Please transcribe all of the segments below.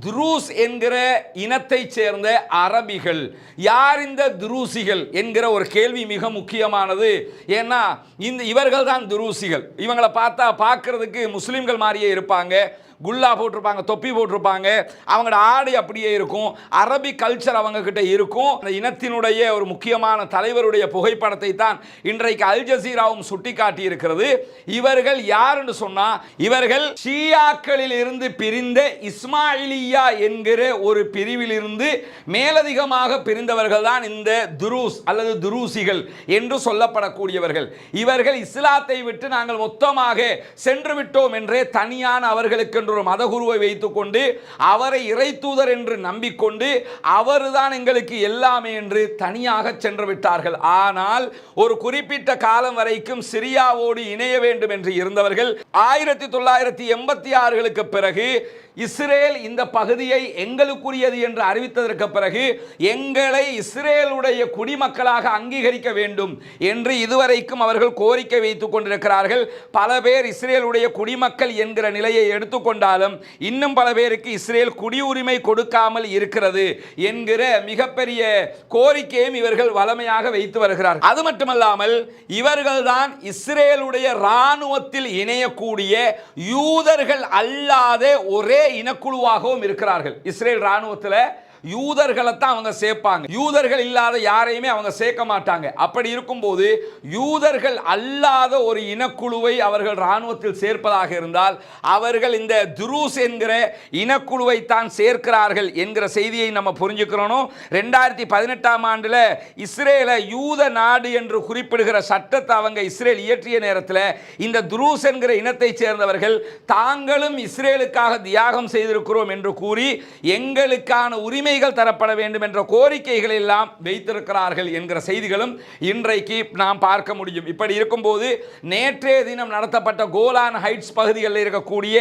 துரூஸ் என்கிற இனத்தைச் சேர்ந்த அரபிகள். யார் இந்த துரூசிகள் என்கிற ஒரு கேள்வி மிக முக்கியமானது. ஏன்னா இந்த இவர்கள் தான் துரூசிகள். இவங்களை பார்த்தா பார்க்கறதுக்கு முஸ்லீம்கள் மாதிரியே இருப்பாங்க. குல்லா போட்டிருப்பாங்க தொப்பி போட்டிருப்பாங்க. அவங்களோட ஆடை அப்படியே இருக்கும். அரபி கல்ச்சர் அவங்கக்கிட்ட இருக்கும். அந்த இனத்தினுடைய ஒரு முக்கியமான தலைவருடைய புகைப்படத்தை தான் இன்றைக்கு அல் ஜசீராவும் சுட்டிக்காட்டி இருக்கிறது இவர்கள் யாருன்னு சொன்னால் இவர்கள் ஷியாக்களில் இருந்து பிரிந்த இஸ்மாயிலி இஸ்மாயிலியா என்கிற ஒரு பிரிவிலிருந்து மேலதிகமாக பிரிந்தவர்கள் தான் இந்த துருஸ் அல்லது துருசிகள் என்று சொல்லப்படக்கூடியவர்கள். இவர்கள் இஸ்லாத்தை விட்டு நாங்கள் மொத்தமாக சென்று விட்டோம் என்றே தனியான அவர்களுக்கு என்று ஒரு மதகுருவை வைத்துக்கொண்டு அவரை இறைத்தூதர் என்று நம்பிக்கொண்டு அவர்தான் எங்களுக்கு எல்லாமே என்று தனியாக சென்று விட்டார்கள். ஆனால் ஒரு குறிப்பிட்ட காலம் வரைக்கும் சிரியாவோடு இணைய வேண்டும் என்று இருந்தவர்கள் ஆயிரத்தி தொள்ளாயிரத்தி எண்பத்தி ஆறுகளுக்கு பிறகு இஸ்ரேல் இந்த பகுதியை எங்களுக்குரியது என்று அறிவித்ததற்கு பிறகு எங்களை இஸ்ரேலுடைய குடிமக்களாக அங்கீகரிக்க வேண்டும் என்று இதுவரைக்கும் அவர்கள் கோரிக்கை வைத்துக் கொண்டிருக்கிறார்கள். பல பேர் இஸ்ரேலுடைய குடிமக்கள் என்கிற நிலையை எடுத்துக்கொண்டாலும் இன்னும் பல பேருக்கு இஸ்ரேல் குடியுரிமை கொடுக்காமல் இருக்கிறது என்கிற மிகப்பெரிய கோரிக்கையும் இவர்கள் வளமையாக வைத்து வருகிறார்கள். அது மட்டுமல்லாமல் இவர்கள்தான் இஸ்ரேலுடைய இராணுவத்தில் இணையக்கூடிய யூதர்கள் அல்லாத ஒரே இருக்கிறார்கள். இஸ்ரேல் இராணுவத்தில் யூதர்களை தான் அவங்க சேர்ப்பாங்க. யூதர்கள் இல்லாத யாரையுமே அவங்க சேர்க்க மாட்டாங்க. அப்படி இருக்கும்போது யூதர்கள் அல்லாத ஒரு இனக்குழுவை அவர்கள் இராணுவத்தில் சேர்ப்பதாக இருந்தால் அவர்கள் இந்த துருஸ் என்கிற இனக்குழுவை தான் சேர்க்கிறார்கள் என்கிற செய்தியை நம்ம புரிஞ்சுக்கிறோம் ரெண்டாயிரத்தி பதினெட்டாம் ஆண்டில் இஸ்ரேலை யூத நாடு என்று குறிப்பிடுகிற சட்டத்தை அவங்க இஸ்ரேல் இயற்றிய நேரத்தில் இந்த துருஸ் என்கிற இனத்தைச் சேர்ந்தவர்கள் தாங்களும் இஸ்ரேலுக்காக தியாகம் செய்திருக்கிறோம் என்று கூறி எங்களுக்கான உரிமை உரிமைகள் தரப்பட வேண்டும் என்ற கோரிக்கைகள் எல்லாம் வைத்திருக்கிறார்கள் என்கிற செய்திகளும் இன்றைக்கு நாம் பார்க்க முடியும். இப்படி இருக்கும்போது நேற்றைய தினம் நடத்தப்பட்ட கோலான் ஹைட்ஸ் பகுதிகளில் இருக்கக்கூடிய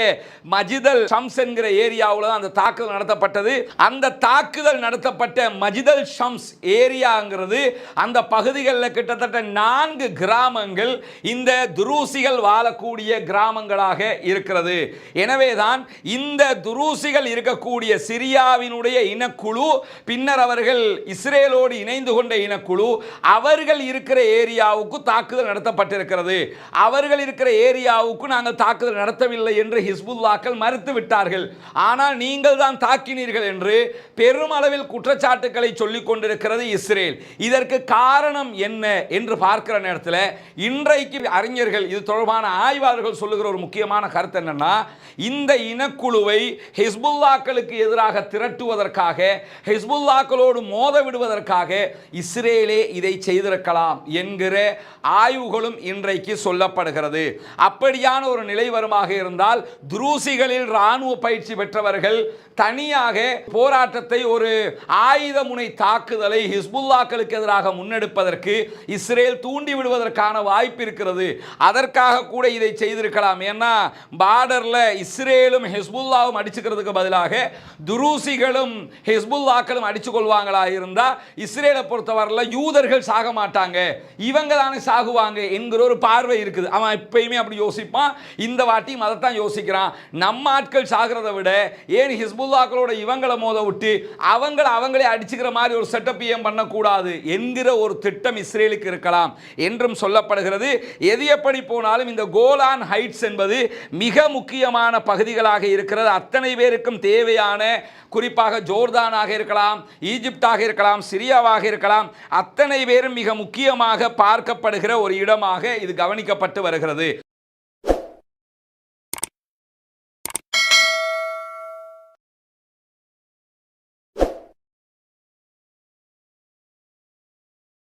மஜிதல் ஷம்ஸ் என்கிற ஏரியாவில் அந்த தாக்குதல் நடத்தப்பட்டது. அந்த தாக்குதல் நடத்தப்பட்ட மஜிதல் ஷம்ஸ் ஏரியாங்கிறது அந்த பகுதிகளில் கிட்டத்தட்ட நான்கு கிராமங்கள் இந்த துரூசிகள் வாழக்கூடிய கிராமங்களாக இருக்கிறது. எனவேதான் இந்த துரூசிகள் இருக்கக்கூடிய சிரியாவினுடைய இன இனக்குழு பின்னர் அவர்கள் இஸ்ரேலோடு இணைந்து கொண்ட இனக்குழு அவர்கள் இருக்கிற ஏரியாவுக்கு தாக்குதல் நடத்தப்பட்டிருக்கிறது. அவர்கள் இருக்கிற ஏரியாவுக்கு நாங்கள் தாக்குதல் நடத்தவில்லை என்று ஹிஸ்புல்லாக்கள் மறுத்து விட்டார்கள். ஆனால் நீங்கள் தான் தாக்கினீர்கள் என்று பெருமளவில் குற்றச்சாட்டுக்களை சொல்லிக் கொண்டிருக்கிறது இஸ்ரேல். இதற்கு காரணம் என்ன என்று பார்க்கிற நேரத்தில் இன்றைக்கு அறிஞர்கள் இது தொடர்பான ஆய்வாளர்கள் சொல்லுகிற ஒரு முக்கியமான கருத்து என்னன்னா இந்த இனக்குழுவை ஹிஸ்புல்லாக்களுக்கு எதிராக திரட்டுவதற்காக ஹிஸ்புல்லாக்களோடு மோத விடுவதற்காக இஸ்ரேலே இதை செய்திருக்கலாம் என்கிற ஆய்வுகளும் இன்றைக்கு சொல்லப்படுகிறது. அப்படியான ஒரு நிலை வருமாக இருந்தால் துரூசிகளில் இராணுவ பயிற்சி பெற்றவர்கள் தனியாக போராட்டத்தை ஒரு ஆயுத முனை தாக்குதலை ஹிஸ்புல்லாக்களுக்கு எதிராக முன்னெடுப்பதற்கு இஸ்ரேல் தூண்டி விடுவதற்கான வாய்ப்பு இருக்கிறது. அதற்காக கூட இதை செய்திருக்கலாம். ஏன்னா பார்டரில் இஸ்ரேலும் ஹிஸ்புல்லாவும் அடிச்சுக்கிறதுக்கு பதிலாக துருசிகளும் ஹெஸ்புல்லாக்களும் அடிச்சு கொள்வாங்களா இருந்தால் இஸ்ரேலை பொறுத்தவரையில் யூதர்கள் சாக மாட்டாங்க. இவங்க தானே சாகுவாங்க என்கிற ஒரு பார்வை இருக்குது. அவன் எப்பயுமே அப்படி யோசிப்பான். இந்த வாட்டியும் அதை தான் யோசிக்கிறான். நம்ம ஆட்கள் சாகிறத விட ஏன் ஹிஸ்புல்லாக்களோட இவங்களை மோத விட்டு அவங்கள அவங்களே அடிச்சுக்கிற மாதிரி ஒரு செட்டப் ஏன் பண்ணக்கூடாது என்கிற ஒரு திட்டம் இஸ்ரேலுக்கு இருக்கலாம் என்றும் சொல்லப்படுகிறது. எது எப்படி போனாலும் இந்த கோலான் ஹைட்ஸ் என்பது மிக முக்கியமான பகுதிகளாக இருக்கிறது. அத்தனை பேருக்கும் தேவையான குறிப்பாக ஜோர்தான் ஈரானாக இருக்கலாம் ஈஜிப்டாக இருக்கலாம் சிரியாவாக இருக்கலாம் அத்தனை பேரும் மிக முக்கியமாக பார்க்கப்படுகிற ஒரு இடமாக இது கவனிக்கப்பட்டு வருகிறது.